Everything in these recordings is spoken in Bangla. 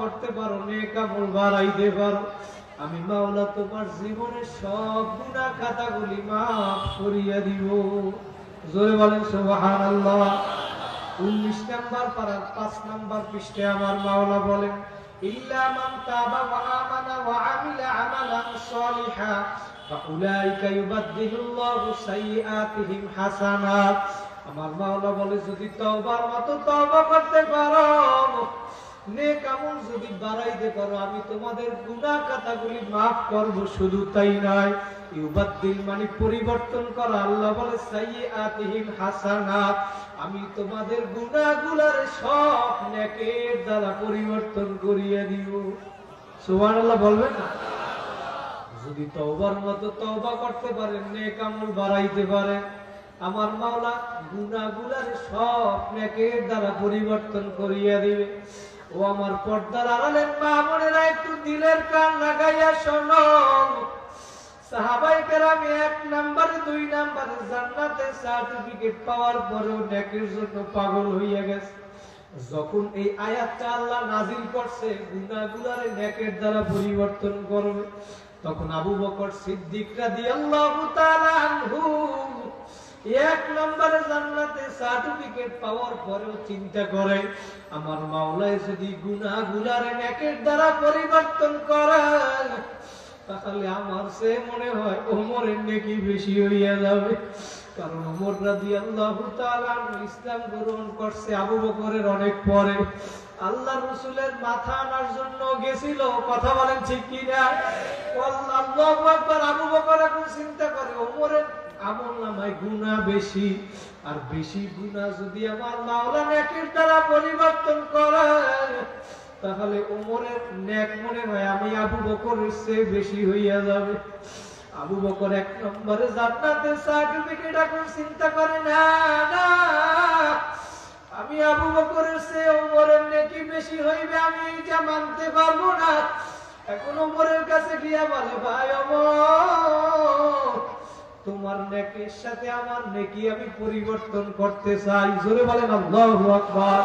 করতে পারো, নেক আমল বাড়াইতে পারো। আমি মাওলা, তোমার জীবনের সব গুনাহ খাতাগুলি মাফ করিয়া দিব। জোরে বলেন, সুবহানাল্লাহ। উনিশ নাম্বার পারার, পাঁচ নাম্বার পৃষ্ঠে আমার মাওলা বলেন আমার মাওলা বলে, যদি তওবার মতো তওবা করতে পারো যদি বাড়াইতে পারো আমি তোমাদের গুনাহ খাতাগুলি মাফ শুধু তাই নয়। মানে পরিবর্তন করা, আল্লাহ বলে আমি তোমাদের সব নেকের দ্বারা পরিবর্তন করিয়ে দিব সুবহানাল্লাহ বলবেন না? যদি তওবার মতো তওবা করতে পারেন, নেক আমল বাড়াইতে পারেন। আমার মাওলা গুনাহগুলোর সব নেকের দ্বারা পরিবর্তন করিয়ে দিবে। ও আমার পর্দার আড়ালের মা বোনেরা একটু দিলের কান লাগাইয়া শোনো। এক দুই সার্টিফিকেট পাওয়ার পরেও জন্য পাগল হইয়া গেছে। যখন এই আল্লাহ করছে দ্বারা পরিবর্তন করবে। তখন আবু বকর সিদ্দিক রাদিয়াল্লাহু তাআলা আনহু এক নম্বরে জান্নাতে সার্টিফিকেট পাওয়ার পরেও চিন্তা করে, আমার মাওলায় যদি গুনাহগুলার নেকের দ্বারা পরিবর্তন করে তাহলে আমার সে মনে হয় ওমরের নেকি বেশি হইয়া যাবে। কারণ ওমর রাদিয়াল্লাহু তাআলা ইসলাম গ্রহণ করছে আবু বকরের অনেক পরে। আল্লাহ রসুলের মাথা আনার জন্য গেছিল, কথা বলেন ঠিক কি না আল্লাহু আবু বকর এখন চিন্তা করে, ওমরের আমল নামায় গুনাহ বেশি। আর বেশি গুনাহ যদি আমার মাওলা নেকের দ্বারা পরিবর্তন করে তাহলে ওমরের নেক মনে হয় আমি আবু বকরের চেয়ে বেশি হইয়া যাবে। আবু বকর এক নম্বরে জান্নাতের সার্টিফিকেট এখন চিন্তা করে, না আমি আবু বকরের ওমরের নেকি বেশি হইবে, আমি এটা মানতে পারব না। এখন ওমরের কাছে গিয়া বলে, ভাই অমর তোমার নেকের সাথে আমার নেকি আমি পরিবর্তন করতে চাই। জোরে বলেন, আল্লাহু আকবার।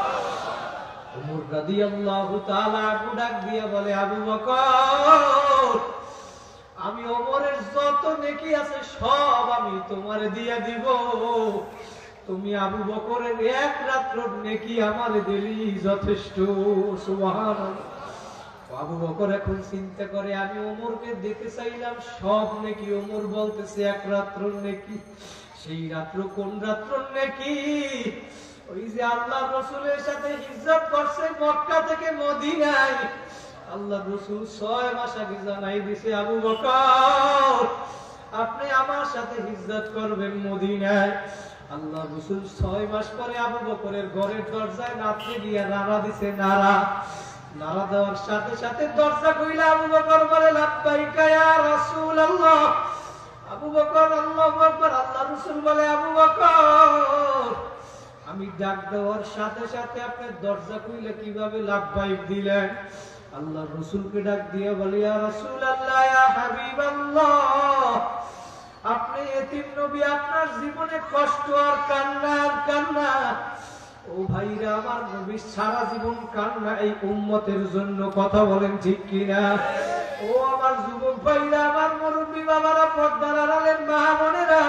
ওমর রাদিয়াল্লাহু তাআলা ডাক দিয়া বলে, আবু বকর, আমি ওমরের যত নেকি আছে সব আমি তোমারে দিয়া দিব। তুমি আবু বকরের এক রাত্র নেকি আমারে দিলি যথেষ্ট। সুবহানাল্লাহ। আবু বকর এখন চিন্তা করে, আমি ওমরকে দিতে চাইলাম, সব নাকি ওমর বলতেছে, এক রাত্র নাকি, সেই রাত্র কোন রাত্র নাকি? ওই যে আল্লাহ রসুলের সাথে হিজরত করছে মক্কা থেকে মদিনায়। আল্লাহ রসুল ছয় মাস আগে জানাই দিছে, আবু বকর, আপনি আমার সাথে হিজরত করবেন মদিনায়। আল্লাহ রসুল ছয় মাস পরে আবু বকরের ঘরের দরজায় নাচতে গিয়া নাড়া দিছে, নাড়া। নাড়া দেওয়ার সাথে সাথে দরজা কইলা আবু বকর বলে, লাব্বাইকা ইয়া রাসূলুল্লাহ। আবু বকর, আল্লাহু আকবার। আল্লাহ রাসূল বলে, আবু বকর, আমি ডাক দেওয়ার সাথে সাথে আপনি দরজা কইলে কীভাবে লাব্বাইক দিলেন? আল্লাহ রসুলকে ডাক দিয়ে বলে রাসূলুল্লাহ, ইয়া হাবিবাল্লাহ, আপনি এতিম নবী, আপনার জীবনে কষ্ট আর কান্না আর কান্না। ও ভাইরা, আমার নবী সারা জীবন কান্না এই উম্মতের জন্য কথা বলেন ঠিক কিনা? ও আমার যুবক ভাইরা, আমার মুরব্বী বাবারা পর্দার আড়ালের মা বোনেরা,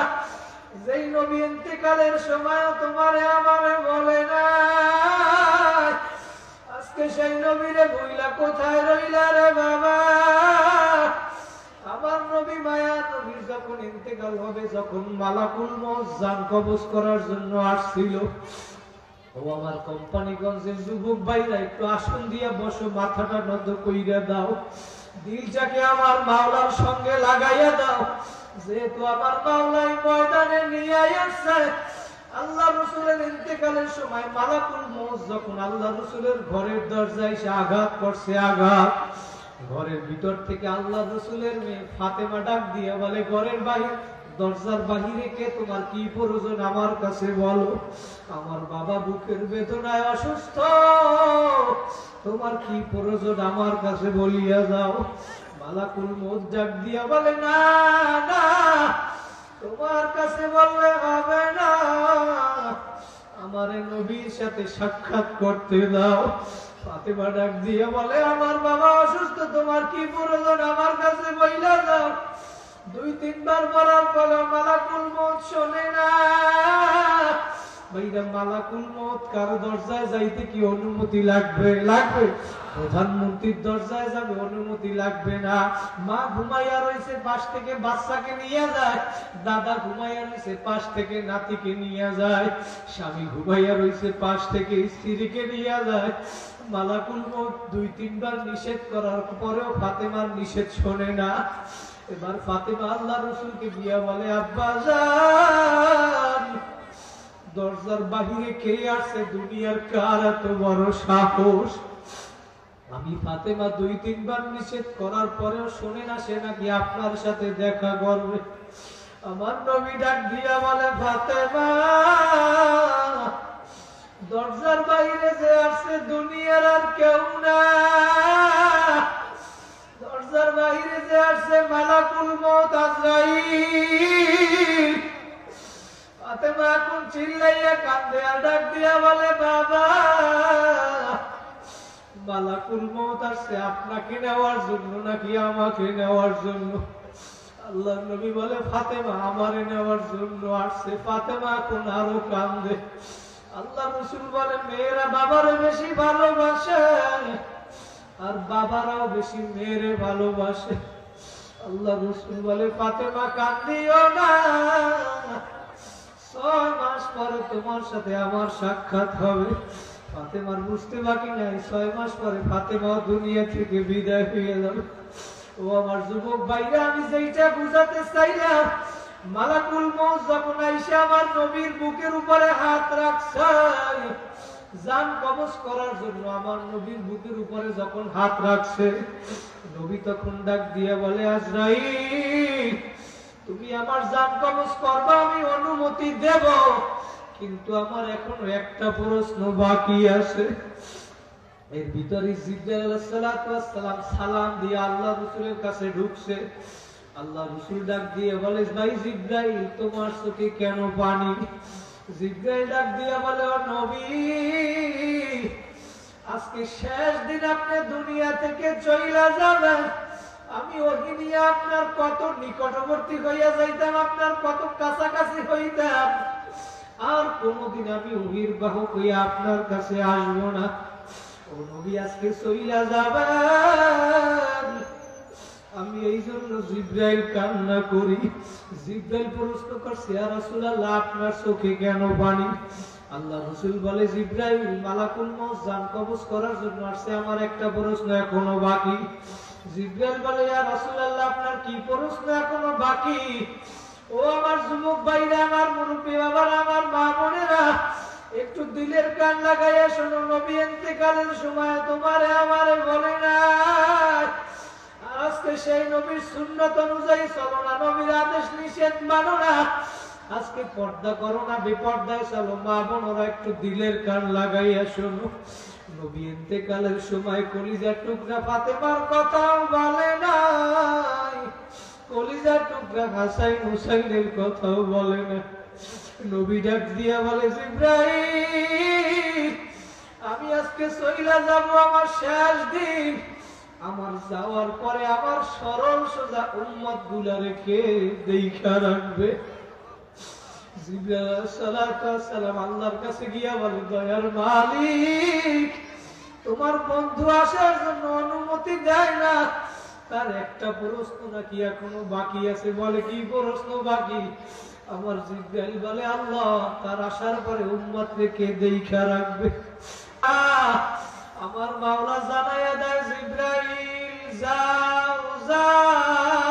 যেই নবী ইন্তেকালের সময় তোমারে আমারে বলে না আজকে সেই নবীরে বইলা কোথায় রইলা রে বাবা? আমার নবী মায়া, নবীর যখন ইন্তেকাল হবে, যখন মালাকুল মৌত জান কবজ করার জন্য আসছিল ও আমার কোম্পানিগঞ্জের যুবক ভাইরা, একটু আসন দিয়া বসো, মাথাটা নত কইরা দাও। দিলটাকে আমার মাওলার সঙ্গে লাগাইয়া দাও। যেহেতু আমার মাওলাই ময়দানে নিয়ে আসছে আল্লাহ রসুলের ইন্তেকালের সময় মালাকুল মৌত যখন আল্লাহ রসুলের ঘরের দরজায় সে আঘাত করছে, আঘাত, ঘরের ভিতর থেকে আল্লাহ রসুলের মেয়ে ফাতেমা ডাক দিয়ে বলে, ঘরের বাহির দরজার বাহিরে কে তোমার কি প্রয়োজন আমার কাছে বলো? আমার বাবা বুকের বেদনায় অসুস্থ। তোমার কি প্রয়োজন আমার কাছে বলিয়া যাও? মালাকুল মত ডাক দিয়া বলে, না না, তোমার কাছে বললে হবে না। আমার নবীর সাথে সাক্ষাৎ করতে দাও। ফাতেমা ডাক দিয়ে বলে, আমার বাবা অসুস্থ, তোমার কি প্রয়োজন আমার কাছে বইলা যাও? দুই তিনবার বলার পর মালাকুল মত শোনে না। ভাইরা মালাকুল মত দরজায় যাইতে কি অনুমতি লাগবে? লাগবে। প্রধানমন্ত্রীর দরজায় যাবে অনুমতি লাগবে না। মা ঘুমাইয়া রয়েছে, পাশ থেকে বাচ্চাকে নিয়ে যায়। দাদা ঘুমাইয়া রয়েছে, পাশ থেকে নাতিকে নিয়ে যায়। স্বামী ঘুমাইয়া রয়েছে, পাশ থেকে স্ত্রীকে নিয়ে যায়। মালাকুল মত দুই তিনবার নিষেধ করার পরেও ফাতেমার নিষেধ শোনে না। এবার ফাতেমা আল্লাহ রসুলকে গিয়া বলে, আব্বা যান দরজার বাহিরে কে আসছে দুনিয়ার কার এত বড় সাহস? আমি ফাতেমা দুই, তিনবার নিষেধ করার পরেও শোনে না, সে নাকি আপনার সাথে দেখা করবে। আমার নবী ডাক দিয়া বলে, ফাতেমা, দরজার বাইরে যে আসছে দুনিয়ার আর কেউ না। বাইরে আসছে মালাকুল মত ফাতেমা এখন চিল্লাইয়া কান্দে আর ডাক দিয়া বলে, বাবা, মালাকুল মত আসছে, আপনাকে নেওয়ার জন্য নাকি আমাকে নেওয়ার জন্য? আল্লাহ নবী বলে, ফাতেমা, আমারে নেওয়ার জন্য আসছে। ফাতেমা এখন আরও কান্দে আল্লাহ রসুল বলে মেয়েরা বাবারে বেশি ভালোবাসে, আর বাবারাও বেশি মেয়েরে ভালোবাসে। আল্লাহ রসুল বলে, ফাতেমা কান্দিও না। ছয় মাস পরে তোমার সাথে আমার সাক্ষাৎ হবে। ফাতেমার বুঝতে বাকি নাই। ছয় মাস পরে ফাতেমা দুনিয়া থেকে বিদায় হয়ে যাবে ও আমার যুবক ভাইরা, আমি যেইটা বুঝাতে চাইলাম মালাকুল মৌত যখন আইসা আমার নবীর বুকের উপরে হাত রাখছে জান কবজ করার জন্য আমার নবীর বুকের উপরে যখন হাত রাখছে নবী তখন ডাক দিয়ে বলে, আজরাইল, তুমি আমার জান কবজ করবা, আমি অনুমতি দেব। কিন্তু আমার এখনও একটা প্রশ্ন বাকি আছে। এর ভিতরে সালাম সালাম দিয়ে আল্লাহ রাসূলের কাছে ঢুকছে। আল্লাহ রাসূল ডাক দিয়ে বলে, ভাই জিব্রাইল, তোমার চোখে কেন পানি? জিব্রাইল ডাক দিয়ে বলে নবী আজকে শেষ দিন আপনি দুনিয়া থেকে চইলা যাবেন। আমি ওহি নিয়ে আপনার কত নিকটবর্তী হইয়া যাইতাম, আপনার কত কাছাকাছি হইতাম। আর কোনদিন আমি ওহির বাহক হইয়া আপনার কাছে আসব না। ও নবী, আজকে চইলা যাবেন। আমি এই জন্য জিব্রাইল কান্না করি। জিব্রাইল প্রশ্ন করছে আর রাসূলুল্লাহ, আপনার চোখে কেন পানি? আল্লাহ রসুল বলে, জিব্রাইল, মালাকুল মউত, জান কবজ করার জন্য আসছে, আমার একটা প্রশ্ন এখনও বাকি। জিব্রাইল বলে, ইয়া রাসূলুল্লাহ, আপনার কি প্রশ্ন এখনও বাকি? ও আমার যুবক ভাইরা, আমার মুরব্বী বাবারা, আমার মা বোনেরা, একটু দিলের কান লাগাইয়া শোনো, নবী ইন্তেকালের সময় তোমারে আমারে বলে না আজকে সেই নবীর সুন্নত অনুযায়ী চলো না, নবীর আদেশ নিষেধ মানো না। আজকে পর্দা করো না, বেপর্দায় চলো। মা বোনরা একটু দিলের কান লাগাইয়া শোনো। নবী ইন্তেকালের সময় কলিজার টুকরা ফাতেমার কথাও বলে নাই। কলিজার টুকরা হাসাইন হুসাইনের কথাও বলে না। নবী ডাক দিয়া বলে, জিব্রাইল, আমি আজকে সইলা যাব আমার শেষ দিন। আমার যাওয়ার পরে আমার সরল সোজা উম্মতগুলা রেখে দেখা রাখবে? আল্লাহর কাছে গিয়া বলে, দয়ার মালিক, তোমার বন্ধু আসার জন্য অনুমতি দেয় না। তার একটা প্রশ্ন নাকি এখনও বাকি আছে? বলে, কি প্রশ্ন বাকি? আমার জিব্রাইল বলে, আল্লাহ, তার আসার পরে উম্মত রেখে দেখা রাখবে? আমার মাওলা জানাইয়া দেয়, জিব্রাইল, যাও যাও।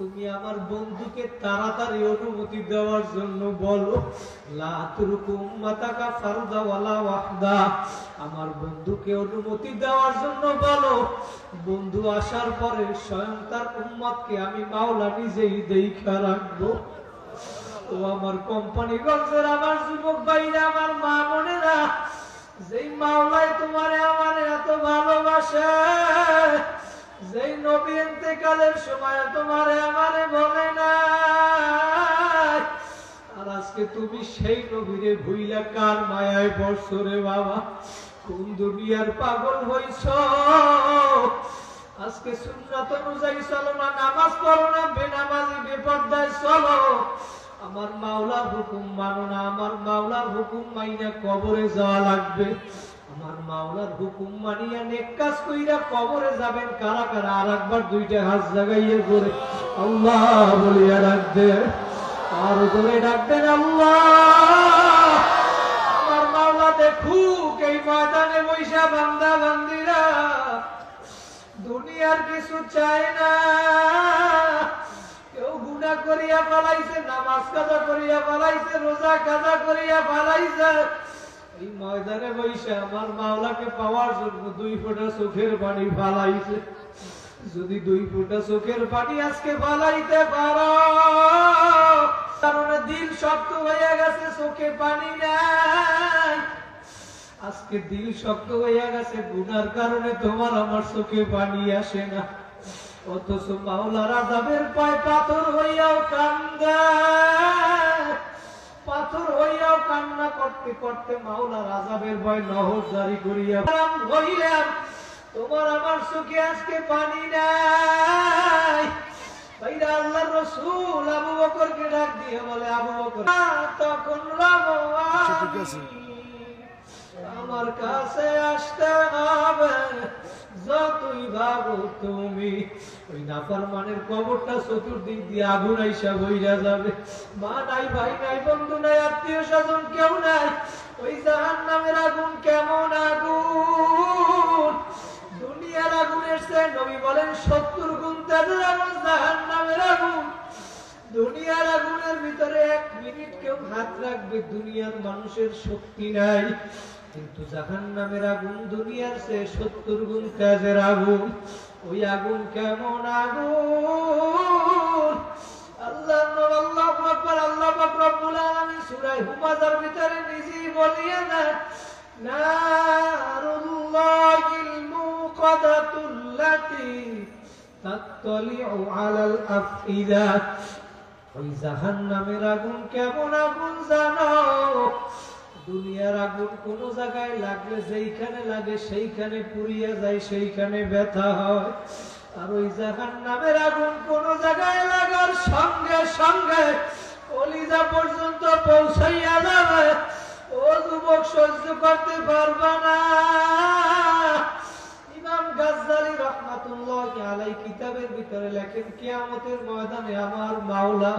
তুমি আমার বন্ধুকে তাড়াতাড়ি অনুমতি দেওয়ার জন্য বলো আমার বন্ধুকে অনুমতি দেওয়ার জন্য বলো, বন্ধু আসার পরে স্বয়ং তার উম্মতকে আমি মাওলা নিজেই দেখা রাখব। ও আমার কোম্পানি গঞ্জের আমার যুবক ভাইরা, আমার মা বোনেরা, যেই মাওলায় তোমারে আমার এত ভালোবাসে যেই নবী ইন্তেকালের সময় তোমারে আমারে বলে না আর আজকে তুমি সেই নবীরে ভুইলা কার মায়ায় বর্ষ রে বাবা? কোন দুনিয়ার পাগল হইছ? আজকে সুন্নাত অনুযায়ী চলো না, নামাজ পড়ো না, বেনামাজি, বেপর্দায় চলো। আমার মাওলার হুকুম মানো না, আমার মাওলার হুকুম মাইনা কবরে যাওয়া লাগবে। আমার মাওলার হুকুম মানিয়া নেক কাজ কইরা কবরে যাবেন, কারা কারা? আর একবার দুইটা হাত জাগাইয়ে করে আল্লাহ বলিয়া ডাকবে আর করে ডাকবেন আল্লাহ আমার মাওলা দেখুক এই ময়দানে বৈশা বান্দা বান্দিরা, দুনিয়ার কিছু চায় না। কেউ গুণা করিয়া পালাইছে, নামাজ কাজা করিয়া পালাইছে, রোজা কাজা করিয়া পালাইছে। এই ময়দানে বৈশা আমার মাওলাকে পাওয়ার জন্য দুই ফোঁটা চোখের পানি ফালাইছে। যদি দুই ফোঁটা চোখের পানি আজকে ফালাইতে পারো, কারণে দিল শক্ত হয়ে গেছে, চোখে পানি নাই। আজকে দিল শক্ত হয়ে গেছে, গুনার কারণে তোমার আমার চোখে পানি আসে না। অথচ মাওলার আজাবের পায় পাথর হইয়াও কান্দে। পাথর হইয়াও কান্না করতে করতে মাওলা রাজাবের ভয় নহর জারি করিয়া হইলাম তোমার আমার চোখে আজকে পানি নাই। আল্লাহর রসুল আবু বকরকে ডাক দিয়ে বলে আবু বকর তখন রামো আমার কাছে আসতে হবে। যতই ভাবো তুমি, ওই নাফরমানের কবরটা চতুর্দিক দিয়ে আগুন আইসা বইরা যাবে। মা নাই, ভাই নাই, বন্ধু নাই, আত্মীয় স্বজন কেউ নাই। ওই জাহান নামের আগুন কেমন আগুন? দুনিয়ার আগুনের সে নবী বলেন, সত্তর গুণ তেজের আগুন জাহান নামের আগুন। দুনিয়ার আগুনের ভিতরে এক মিনিট কেউ হাত রাখবে, দুনিয়ার মানুষের শক্তি নাই। কিন্তু জাহান নামের আগুন দুনিয়ার সে সত্তর গুণ তেজের আগুন। ওই আগুন কেমন আগুন? আল্লাহ আল্লাহ আকবার, আল্লাহ ভিতরে নিজেই বলিয়ে আফইদা। ওই আগুন কেমন আগুন জানো? দুনিয়ার আগুন কোন জায়গায় লাগলে যেইখানে লাগে সেইখানে পুড়িয়ে যায়, সেইখানে ব্যথা হয়। আর ওই জাহান নামের আগুন কোন জায়গায় লাগার সঙ্গে সঙ্গে কলিজা পর্যন্ত পৌঁছাইয়া যাবে। ও যুবক, সহ্য করতে পারবা না। ইমাম গাজ্জালি রহমাতুল্লাহ আলাই কিতাবের ভিতরে লেখেন, কিয়ামতের ময়দানে আমার মাওলা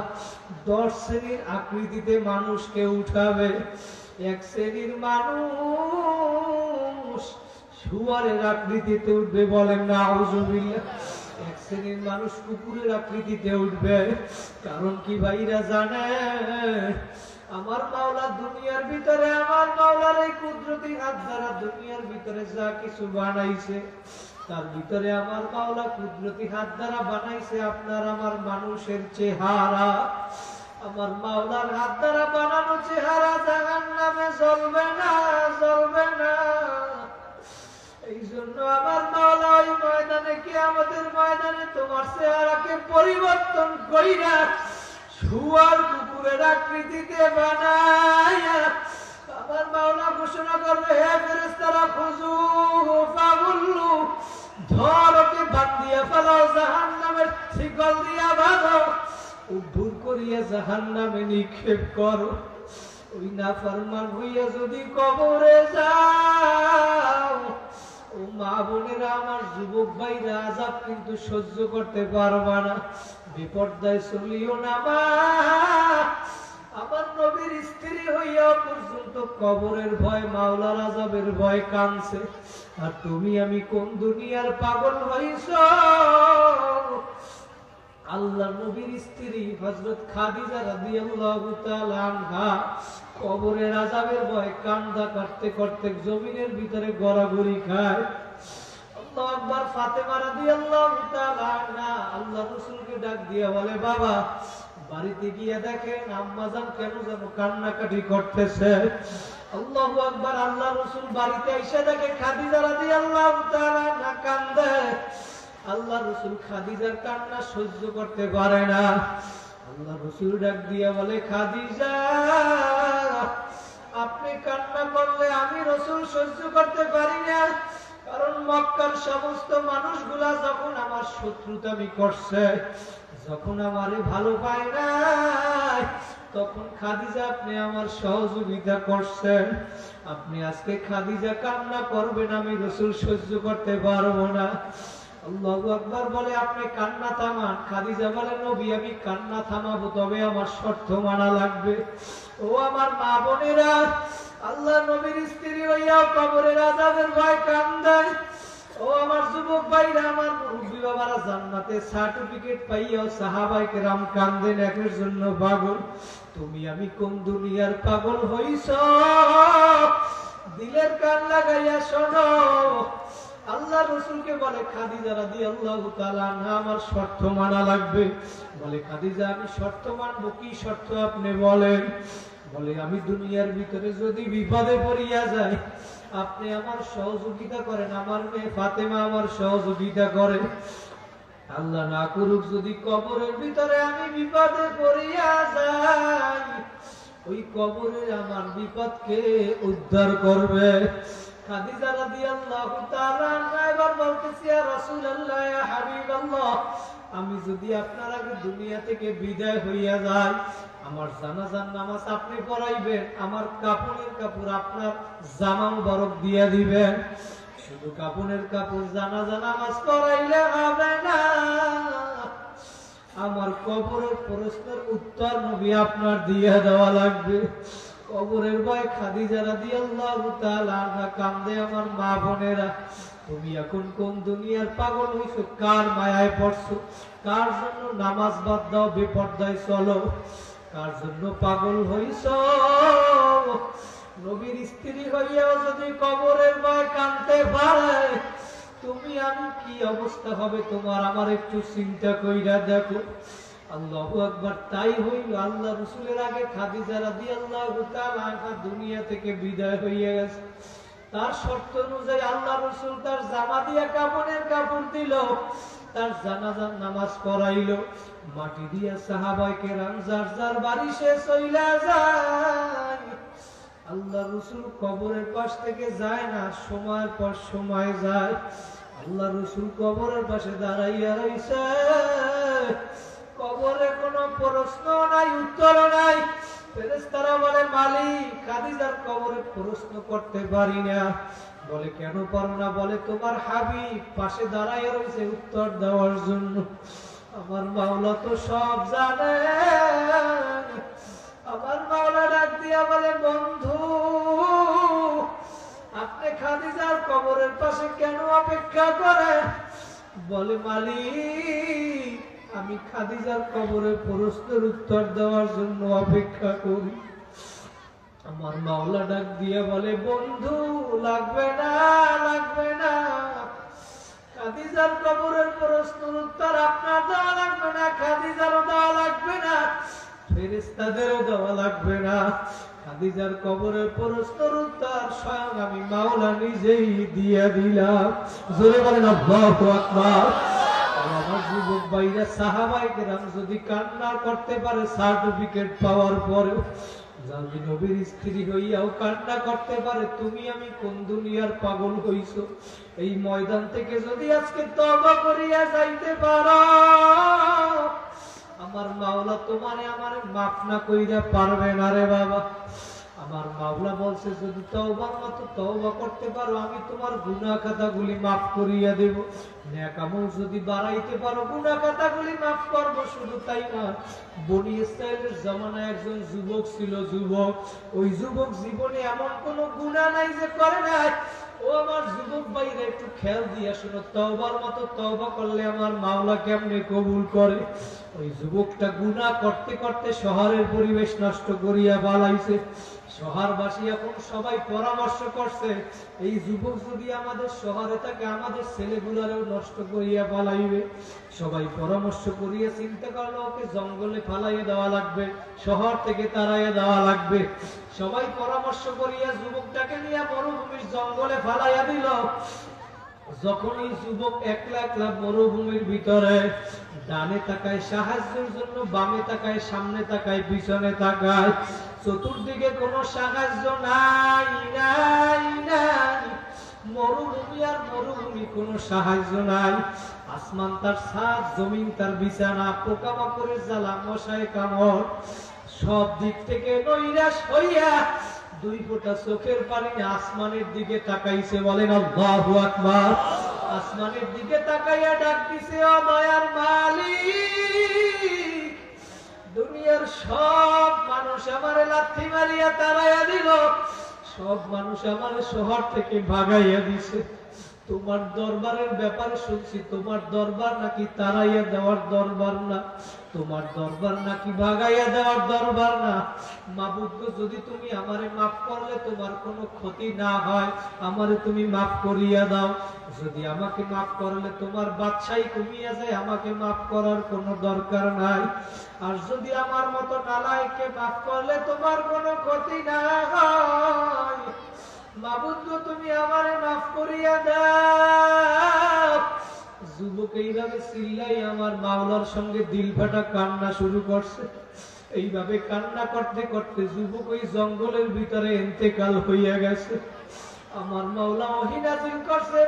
দশ শ্রেণির আকৃতিতে মানুষকে উঠাবে। এক শ্রেণির মানুষ শুয়ারের আকৃতিতে উঠবে বলেন না আউজুবিল্লাহ এক শ্রেণির মানুষ কুকুরের আকৃতিতে উঠবে। কারণ কি ভাইরা জানে? আমার মাওলা দুনিয়ার ভিতরে, আমার মাওলার এই কুদরতি হাত দ্বারা দুনিয়ার ভিতরে যা কিছু বানাইছে, তার ভিতরে আমার মাওলা কুদরতি হাত দ্বারা বানাইছে আপনার আমার মানুষের চেহারা। আমার মাওলার হাত দ্বারা বানানো চেহারা জাহান নামে জ্বলবে না জ্বলবে না। এই জন্য আমার মাওলা ওই ময়দানে কি আমাদের ময়দানে তোমার চেহারাকে পরিবর্তন কইরা শুয়ার কুকুরের আকৃতিতে বানায়া আমার মাওলা ঘোষণা করবে, হে ফেরেশতারা খুজু ফাগুল্লু ধর ওকে বান্দিয়া ফেলাও, জাহান্নামের শিকল দিয়া বাঁধো। উদ্ভুর করিয়া জাহান্নামে নিক্ষেপ করো। ওই না ফরমান হইয়া যদি কবরে যাও, ও মা বোনেরা, আমার যুবক ভাইরা, আজাব কিন্তু সহ্য করতে পারবা না। বিপর্যয় চলিও না মা। আমার নবীর স্ত্রী হইয়া পর্যন্ত কবরের ভয়, মাওলার আজাবের ভয় কানছে আর তুমি আমি কোন দুনিয়ার পাগল হইছ? আল্লাহ নবীর স্ত্রী হযরত খাদিজা রাদিয়াল্লাহু তাআলা আনহা কবরের আযাবের ভয় কান্দা করতে করতে জমিনের ভিতরে গড়াগড়ি খায়। আল্লাহু আকবার ফাতেমা রাদিয়াল্লাহু তাআলা আনহা আল্লাহ রাসূলকে ডাক দিয়া বলে, বাবা, বাড়িতে গিয়ে দেখেন আম্মাজান কেন যেন কান্নাকাটি করতেছে? আল্লাহু আকবার আল্লাহ রাসূল বাড়িতে এসে দেখে খাদিজা রাদিয়াল্লাহু তাআলা কান্দে। আল্লাহ রসুল খাদিজার কান্না সহ্য করতে পারে না। আল্লাহ রসুল ডাক দিয়া বলে, খাদিজা, আপনি কান্না করলে আমি রসুল সহ্য করতে পারি না। কারণ মক্কার সমস্ত মানুষগুলা যখন আমার শত্রুতামি করছে, যখন আমারে ভালো পায় না, তখন খাদিজা, আপনি আমার সহযোগিতা করছেন। আপনি আজকে খাদিজা কান্না করবেন, আমি রসুল সহ্য করতে পারব না। আল্লাহু আকবার বলে, আপনি কান্না থামান। খাদিজা বলে, নবী, আমি কান্না থামাবো, তবে আমার শর্ত মানা লাগবে। ও আমার মা বোনেরা, আল্লাহ নবীর স্ত্রী হইয়াও কবরের আজাদের ভয় কান্দায়। ও আমার যুবক ভাইরা, আমার মুরব্বী বাবারা, জান্নাতে সার্টিফিকেট পাইয়াও সাহাবাই কেরাম কান্দেন, একের জন্য পাগল। তুমি আমি কোন দুনিয়ার পাগল হইছ? দিলের কান লাগাইয়া শোনো। আল্লাহ রসুলকে বলে, খাদিজা রাদি আল্লাহ আমার শর্ত মানা লাগবে। বলে, খাদিজা, আমি শর্ত মানবো, কি শর্ত আপনি বলেন? বলে, আমি দুনিয়ার ভিতরে যদি বিপদে পড়িয়া যাই, আপনি আমার সহযোগিতা করেন, আমার মেয়ে ফাতেমা আমার সহযোগিতা করে। আল্লাহ না করুক, যদি কবরের ভিতরে আমি বিপদে পড়িয়া যাই, ওই কবরে আমার বিপদকে উদ্ধার করবে। খাদিজা রাদিয়াল্লাহু তাআলা বলতেছি, ইয়া রাসূলুল্লাহ, ইয়া হাবিবাল্লাহ, আমি যদি আপনার আগে দুনিয়া থেকে বিদায় হইয়া যাই, আমার জানাজার নামাজ আপনি পড়াইবেন, আমার কাপড়ের কাপড় আপনার জামা মুবারক দিয়া দিবেন। শুধু কাপড়ের কাপড় জানাজা নামাজ পড়াইলে হবে না। আমার কবরের প্রশ্নের উত্তর নবী আপনার দিয়ে দেওয়া লাগবে। কবরের ভয় খাদিজা রাদিয়াল্লাহু তাআলা আনহা কান্দে আমার মা বোনেরা, তুমি এখন কোন দুনিয়ার পাগল হইছো? কার মায়ায় পড়ছো? কার জন্য নামাজ বাদ দাও, বেপর্দায় চলো? কার জন্য পাগল হইছো? নবীর স্ত্রী হইয়াও যদি কবরের ভয় কানতে পারে, তুমি আমি কি অবস্থা হবে? তোমার আমার একটু চিন্তা কইরা দেখো। আল্লাহ একবার তাই হইল আল্লাহ রসুলের আগে খাদিজা রাদি আল্লাহ দুনিয়া থেকে বিদায় হইয়া গেছে। তার শর্ত অনুযায়ী আল্লাহ রসুল তার জামা দিয়া কাপড়ের কাপড় দিল, তার জানাজার নামাজ পড়াইল। মাটি দিয়া সাহাবাইকে রাম যার যার বাড়ি শেষ হইলা যায়। আল্লাহ রসুল কবরের পাশ থেকে যায় না, সময়ের পর সময় যায়। আল্লাহ রসুল কবরের পাশে দাঁড়াইয়া রইছে। প্রশ্ন নাই, উত্তর নাই। ফেরেশতারা বলে, মালিক, খাদিজার কবরে প্রশ্ন করতে পারি না। বলে, কেন পারো না? বলে, তোমার হাবিব পাশে দাঁড়াইয়া রয়েছে উত্তর দেওয়ার জন্য। আমার মাওলা তো সব জানে। আমার মাওলা ডাক দিয়া বলে, বন্ধু, আপনি খাদিজার কবরের পাশে কেন অপেক্ষা করেন? বলে, মালিক আমি খাদিজার কবরের প্রশ্নের উত্তর দেওয়ার জন্য অপেক্ষা করি। আমার মাওলা ডাক দিয়ে বলে, বন্ধু, লাগবে না লাগবে না। খাদিজার কবরের প্রশ্নের উত্তর আপনার দেওয়া লাগবে না, খাদিজারও দেওয়া লাগবে না ফেরেস্তাদেরও দেওয়া লাগবে না। খাদিজার কবরের উত্তর স্বয়ং আমি মাওলা নিজেই দিয়ে দিলাম। জোরে বলেন আকবার। ভাইরা সাহাবাই কেরাম যদি কান্না করতে পারে সার্টিফিকেট পাওয়ার পরে যদি নবীর স্ত্রী হইয়াও কান্না করতে পারে, তুমি আমি কোন দুনিয়ার পাগল হইছ? এই ময়দান থেকে যদি আজকে তবা করিয়া যাইতে পারো, আমার মাওলা তোমারে আমার মাফ না কইরা পারবে না রে বাবা। আমার মাওলা বলছে, যদি তওবার মতো তওবা করতে পারো, আমি তোমার গুনাহ খাতাগুলি maaf করিয়া দেব। নেক আমল যদি বাড়াইতে পারো গুনাহ খাতাগুলি maaf করব, শুধু তাই না। বনি ইসরায়েলের জামানায় একজন যুবক ছিল, যুবক। ওই যুবক জীবনে এমন কোনো গুনাহ নাই যে করে নাই। ও আমার যুবক ভাইরা, একটু খেয়াল দিয়া শোনো, তওবার মতো তওবা করলে আমার মাওলা কেমনে কবুল করে? ওই যুবকটা গুনাহ করতে করতে শহরের পরিবেশ নষ্ট করিয়া বালাইছে। শহরবাসী এখন সবাই পরামর্শ করছে, এই যুবক যদি আমাদের শহরে থাকে, আমাদের ছেলেগুলারেও নষ্ট করিয়া পালাইবে সবাই পরামর্শ করিয়া চিন্তা করল, ওকে জঙ্গলে ফালাইয়া দেওয়া লাগবে, শহর থেকে তাড়াইয়া দেওয়া লাগবে। সবাই পরামর্শ করিয়া যুবকটাকে নিয়ে মরুভূমির জঙ্গলে ফালাইয়া দিল। যখনই যুবক একলা একলা মরুভূমির ভিতরে ডানে তাকায়, সাহায্যের জন্য বামে তাকায়, সামনে তাকায়, পিছনে তাকায়, চতুর্দিকে কোনো সাহায্য নাই নাই নাই। মরুভূমি আর মরুভূমি কোনো সাহায্য নাই। আসমান তার ছাদ জমিন তার বিছানা, পোকামাকড়ের জ্বালা, মশায় কামড়। সব দিক থেকে নৈরাশ হইয়া দুই ফোঁটা চোখের পানি আসমানের দিকে তাকাইছে, বলেন, আল্লাহু আকবার। আসমানের দিকে তাকাইয়া ডাক দিছে দয়ার মালিক, দুনিয়ার সব মানুষ আমারে লাথি মারিয়া তারাইয়া দিল। সব মানুষ আমার শহর থেকে ভাগাইয়া দিছে। তোমার দরবারের ব্যাপারে শুনছি। তোমার দরবার নাকি তারাইয়া দেওয়ার দরবার না? তোমার দরবার নাকি ভাগাইয়া দেওয়ার দরবার না? মাবুদ গো, যদি তুমি আমারে মাফ করলে তোমার কোনো ক্ষতি না হয় আমারে তুমি মাফ করিয়া দাও। যদি আমাকে মাফ করলে তোমার বাদশাই কমিয়া যায় আমাকে মাফ করার কোনো দরকার নাই। আর যদি আমার মতো নালায়কে মাফ করলে তোমার কোনো ক্ষতি না হয় এইভাবে কান্না করতে করতে যুবক ওই জঙ্গলের ভিতরে এন্তেকাল হইয়া গেছে। আমার মাওলা অহিনাজিল করছে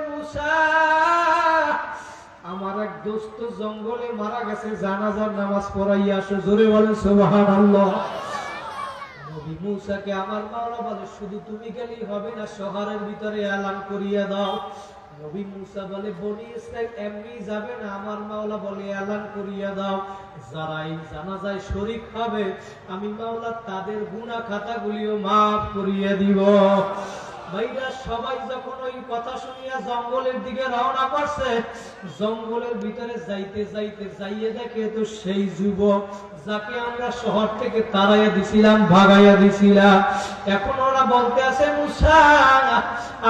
আমার এক দোস্ত জঙ্গলে মারা গেছে, জানাজার নামাজ পড়াইয়া আসো। জোরে বলেন, সুবহানাল্লাহ। নবী মূসাকে আমার মাওলা বলে, শুধু তুমি গেলেই হবে না, শহরের ভিতরে এলান করিয়া দাও। নবী মুসা বলে, বনি ইসরাইল এমনি যাবে না, আমার মাওলা বলে এলান করিয়া দাও। যারা এই জানাজায় শরীক হবে, আমি মাওলা তাদের গুণা খাতাগুলিও মাফ করিয়া দিব। সবাই যখন ওই কথা শুনিয়া জঙ্গলের দিকে জঙ্গলের ভিতরে যাইতে যাইতে দেখে তো সেই যাকে আমরা শহর থেকে তাড়াইয়া দিছিলাম, ভাগাইয়া দিছিলাম এখন ওরা বলতে আছে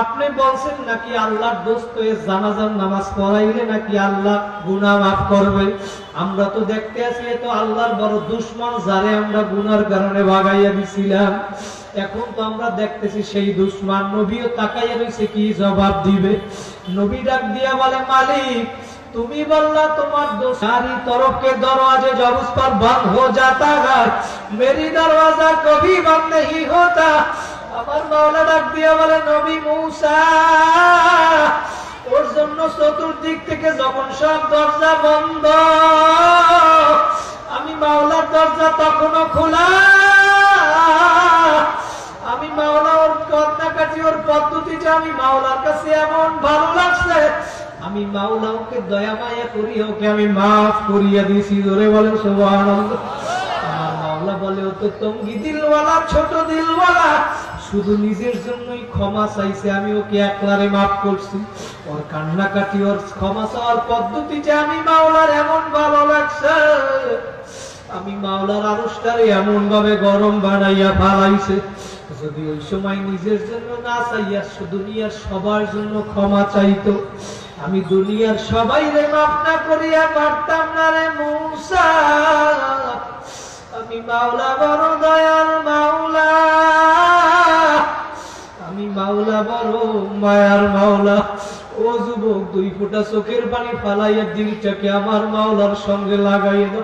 আপনি বলছেন নাকি আল্লাহর দোস্ত এ জানাজার নামাজ পড়াইলে নাকি আল্লাহ গুনাহ মাফ করবে? আমরা তো দেখতে আছি তো আল্লাহর বড় দুশ্মন, যারে আমরা গুনার কারণে ভাগাইয়া দিছিলাম। এখন তো আমরা দেখতেছি সেই দুশ্মান নবীও তাকাইয়া রয়েছে কি জবাব দিবে? নবী ডাক দিয়া বলে, মালিক, তুমি বললা তোমার সারি তরফকে দরওয়াজে জবুস পর বন্ধ হো জাতা গা মেরি দরওয়াজা কবি বন্ধ নেহি হোতা। আমার মাওলা ডাক দিয়া বলে, নবী মূসা, ওর জন্য চতুর্দিক থেকে যখন সব দরজা বন্ধ, আমি মাওলার দরজা তখনও খোলা। আমি মাওলা ওর কান্নাকাটি ওর পদ্ধতিটা আমি মাওলার কাছে এমন ভালো লাগছে। আমি মাওলা ওকে দয়া মায়া করি, ওকে আমি মাফ করিয়া দিয়েছি ধরে মাওলা বলে ক্ষমা আমি ওকে মাফ করছি। কান্নাকাটি, ওর ক্ষমা আমি মাওলার এমন ভালো লাগছে। আমি মাওলার এমন ভাবে গরম বানাইয়া ফালাইছে। যদি ওই সময় নিজের জন্য না চাইয়া দুনিয়ার সবার জন্য ক্ষমা চাইতো, আমি দুনিয়ার সবাই রে মাফ না করিয়া পারতাম না রে মূসা। আমি মাওলা বড় দয়াল মাওলা। আমি মাওলা বড় মায়ার মাওলা। ও যুবক, দুই ফোঁটা চোখের পানি ফালাইয়া দিলটাকে আমার মাওলার সঙ্গে লাগাইয়া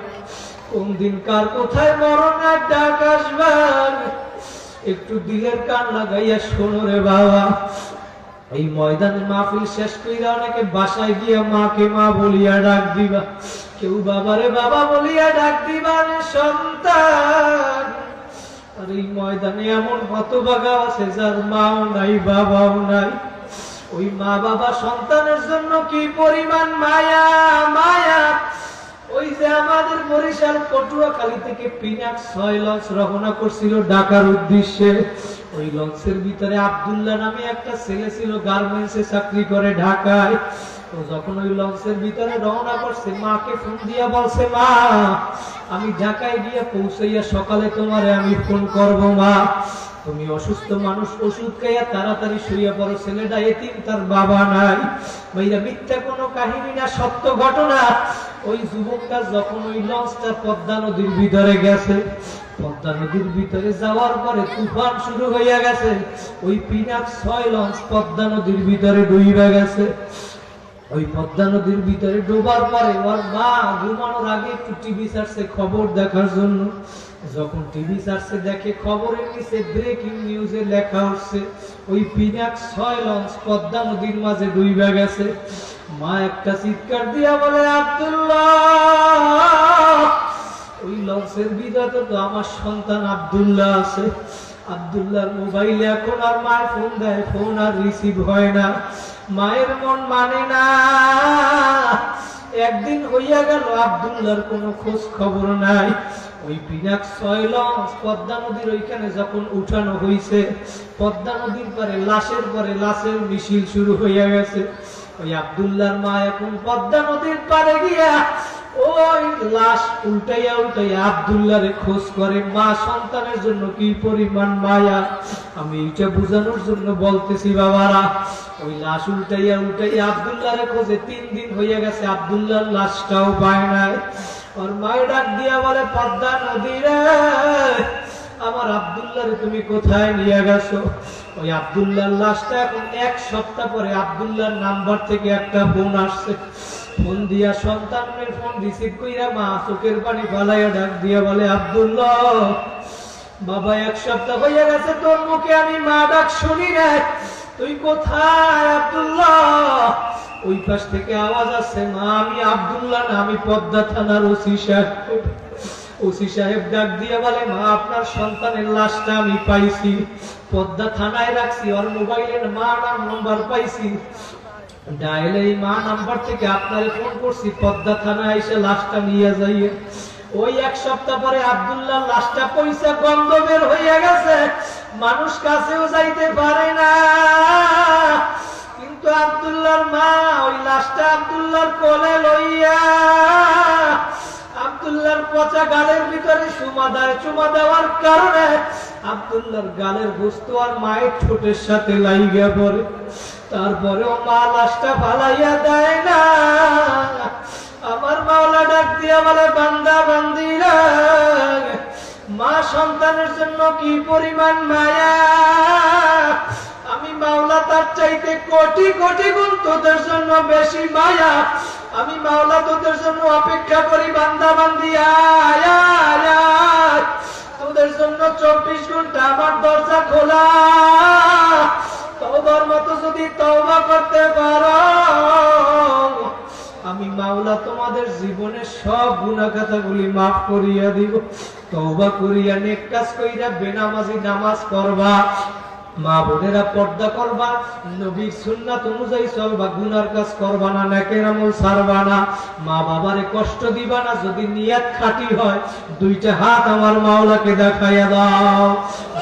কোন দিন কার কোথায় মরণের ডাক আসবার। একটু দিলের কান লাগাইয়া শোনো রে বাবা। এই ময়দানে মাহফিল শেষ কইরা অনেকে বাসায় গিয়া মাকে মা বলিয়া ডাক দিবা। কেউ বাবারে বাবা বলিয়া ডাক দিবা রে সন্তান। আর এই ময়দানে এমন হতভাগা আছে যার মাও নাই, বাবাও নাই। ওই মা বাবা সন্তানের জন্য কি পরিমাণ মায়া মায়া? ওই যে আমাদের বরিশাল থেকে ছয় লঞ্চ রওনা করছিল ঢাকার উদ্দেশ্যে। ওই লঞ্চের ভিতরে আব্দুল্লাহ নামে একটা ছেলে ছিল চাকরি করে ঢাকায়। তো যখন ওই লঞ্চের ভিতরে মাকে ফোন বলছে, মা, আমি ঢাকায় গিয়ে পৌঁছাইয়া সকালে তোমারে আমি ফোন করব, মা। তুমি অসুস্থ মানুষ, ওষুধ খাইয়া তাড়াতাড়ি শুইয়া পড়ো। ছেলেটা এতিম, তার বাবা নাই। ভাইরা, মিথ্যা কোনো কাহিনী না, সত্য ঘটনা। ওই যুবকটা যখন ওই লঞ্চটা পদ্মা নদীর ভিতরে গেছে, পদ্মা নদীর ভিতরে যাওয়ার পরে তুফান শুরু হইয়া গেছে। ওই পিনাক ছয় লঞ্চ পদ্মা নদীর ভিতরে ডুইবা গেছে। ওই পদ্মা নদীর ভিতরে ডোবার পরে ওর মা ঘুমানোর আগে একটু টিভি সার্চে খবর দেখার জন্য। যখন টিভি সার্চে দেখে খবরের নিচে ব্রেকিং নিউজে লেখা হচ্ছে, ওই পিনাক ছয় লঞ্চ পদ্মা নদীর মাঝে ডুইবা গেছে। মা একটা চিৎকার দিয়া বলে, আব্দুল্লাহ! ওই লঞ্চের ভিতরে তো আমার সন্তান আব্দুল্লাহ আছে। আব্দুল্লাহর মোবাইলে এখন আর মায়ের ফোন দেয়, ফোন আর রিসিভ হয় না। মায়ের মন মানে না। একদিন হইয়া গেল, আব্দুল্লাহর কোনো খোঁজ খবর নাই। ওই পিনাক ছয় লঞ্চ পদ্মা নদীর ওইখানে যখন উঠানো হইছে, পদ্মা নদীর পরে লাশের পরে লাশের মিছিল শুরু হইয়া গেছে। ওই আব্দুল্লাহর মা এখন পদ্মা নদীর পারে গিয়া ওই লাশ উল্টাইয়া উল্টাইয়া আব্দুল্লাহরে খোঁজ করে, মা, সন্তানের জন্য কি পরিমাণ মায়া? আমি এটা বোঝানোর জন্য বলতেছি বাবারা। ওই লাশ উল্টাইয়া উল্টাইয়া আব্দুল্লাহরে খোঁজে তিন দিন হইয়া গেছে, আব্দুল্লাহর লাশটাও পায় নাই। ওর মায়ের ডাক দিয়া বলে, পদ্মা নদী রে, আমার আব্দুল্লাহরে তুমি কোথায় নিয়ে গেছো? ওই আব্দুল্লাহর লাশটা এখন এক সপ্তাহ পরে আব্দুল্লাহর নাম্বার থেকে একটা ফোন আসছে। ফোন দিয়া সন্তানের ফোন রিসিভ কইরা মা চোখের পানি ফালাইয়া ডাক দিয়া বলে, আব্দুল্লাহ, বাবা এক সপ্তাহ হইয়া গেছে, তোর মুখে আমি মা ডাক শুনি রে তুই কোথায়, আব্দুল্লাহ? ওই পাশ থেকে আওয়াজ আসছে, মা, আমি আব্দুল্লাহ না, আমি পদ্মা থানার ওসি সাহেব। ওসি সাহেব ডাক দিয়ে বলে, মা, আপনার সন্তানের লাশটা আমি পাইছি। পদ্মা থানায় রাখছি, ওর মোবাইলের মা নাম নাম্বার পাইছি। ডায়ালে এই মা নাম্বার থেকে আপনারে ফোন করছি, পদ্মা থানায় এসে লাশটা নিয়ে যাইয়ে। ওই এক সপ্তাহ পরে আব্দুল্লাহ লাশটা পয়সা গন্ধ বের হইয়া গেছে। মানুষ কাছেও যাইতে পারে না। কিন্তু আব্দুল্লাহর মা ওই লাশটা আব্দুল্লাহর কোলে লইয়া আব্দুল্লাহর পচা গালের ভিতরে চুমা দেয়। চুমা দেওয়ার কারণে আব্দুল্লাহর গালের বস্তু আর মায়ের ঠোঁটের সাথে লাইগা পড়ে। তারপরেও মা লাশটা ফালাইয়া দেয় না। আমার মাওলা ডাক দিয়া বলে, বান্দা বান্দিরা মা সন্তানের জন্য কি পরিমাণ মায়া? আমি মাওলা তার চাইতে কোটি কোটি গুণ তোদের জন্য বেশি মায়া। আমি মাওলা তোদের জন্য অপেক্ষা করি, বান্দা, বান্দি। তোদের জন্য চব্বিশ ঘণ্টা আমার দরজা খোলা। তওবার মতো যদি তওবা করতে পারো আমি মাওলা তোমাদের জীবনের সব গুণাখাতাগুলি মাফ করিয়া দিব। তওবা করিয়া নেক কাজ কইরা বেনামাজি নামাজ পড়বা। মা বোনেরা পর্দা করবা, নবীর সুন্নাত অনুযায়ী চলবা, গুনার কাজ করবা না, নেকের আমল ছাড়বা না। মা বাবারে কষ্ট দিবা না, যদি নিয়াত খাঁটি হয়, দুইটা হাত আমার মাওলাকে দেখাইয়া দাও।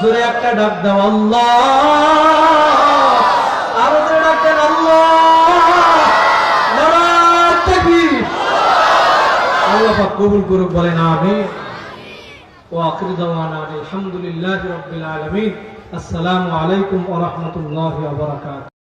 জোরে একটা ডাক দাও, আল্লাহ! পাক কবুল করুক বলেন আমি ও আখির দাওয়ান আলহামদুলিল্লাহ রবিল আলমিন। আসসালামু আলাইকুম ওরহমতুল্লাহ